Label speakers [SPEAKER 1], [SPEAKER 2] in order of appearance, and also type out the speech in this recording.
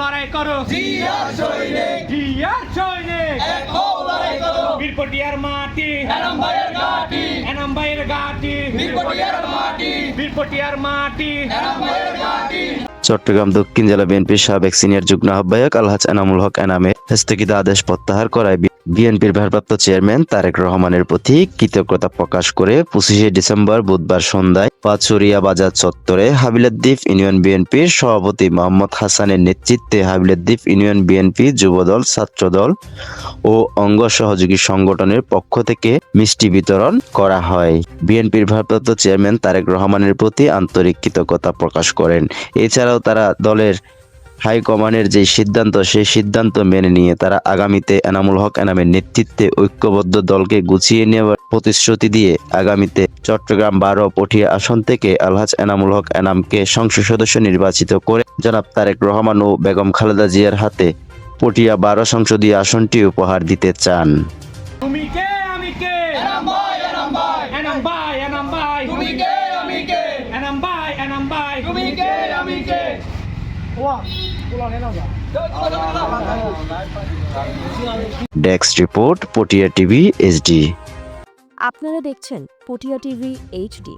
[SPEAKER 1] লড়াই করো।
[SPEAKER 2] জিয়ার সৈনিক।
[SPEAKER 1] জিয়ার সৈনিক।
[SPEAKER 2] এক হও লড়াই করো।
[SPEAKER 1] বীরপটিয়ার মাটি।
[SPEAKER 2] এনাম ভাইয়ের ঘাটি।
[SPEAKER 1] এনাম ভাইয়ের ঘাটি
[SPEAKER 2] মাটি।
[SPEAKER 1] বীরপটিয়ার মাটি।
[SPEAKER 2] এনাম ভাইয়ের ঘাটি।
[SPEAKER 3] চট্টগ্রাম দক্ষিণ জেলা বিএনপির সাবেক সিনিয়র যুগ্ম আহ্বায়ক আলহাজ এনামুল হক এনামে স্থগিত আদেশ প্রত্যাহার করায় বিএনপির ভারপ্রাপ্ত চেয়ারম্যান তারেক রহমানের প্রতি কৃতজ্ঞতা প্রকাশ করে পঁচিশে ডিসেম্বর বুধবার সন্ধ্যায় পাচুরিয়া বাজার চত্বরে হাবিলাদ্বীপ ইউনিয়ন বিএনপির সভাপতি মোহাম্মদ হাসানের নেতৃত্বে হাবিলাদ্বীপ ইউনিয়ন বিএনপি যুবদল, ছাত্রদল ও অঙ্গ সহযোগী সংগঠনের পক্ষ থেকে মিষ্টি বিতরণ করা হয়। বিএনপির ভারপ্রাপ্ত চেয়ারম্যান তারেক রহমানের প্রতি আন্তরিক কৃতজ্ঞতা প্রকাশ করেন। এছাড়াও তারা দলের হাইকমান্ডের যে সিদ্ধান্ত সেই সিদ্ধান্ত মেনে নিয়ে তারা আগামীতে এনামুল হক এনামের নেতৃত্বে ঐক্যবদ্ধ দলকে গুছিয়ে নেওয়ার প্রতিশ্রুতি দিয়ে আগামীতে চট্টগ্রাম বারো পটিয়া আসন থেকে আলহাজ এনামুল হক এনামকে সংসদ সদস্য নির্বাচিত করে জনাব তারেক রহমান ও বেগম খালেদা জিয়ার হাতে পটিয়া বারো সংসদীয় আসনটি উপহার দিতে চান।
[SPEAKER 2] তুমি কে আমি কে?
[SPEAKER 3] Desk report Patiya TV HD
[SPEAKER 4] আপনারা দেখছেন পটিয়া টিভি এইচডি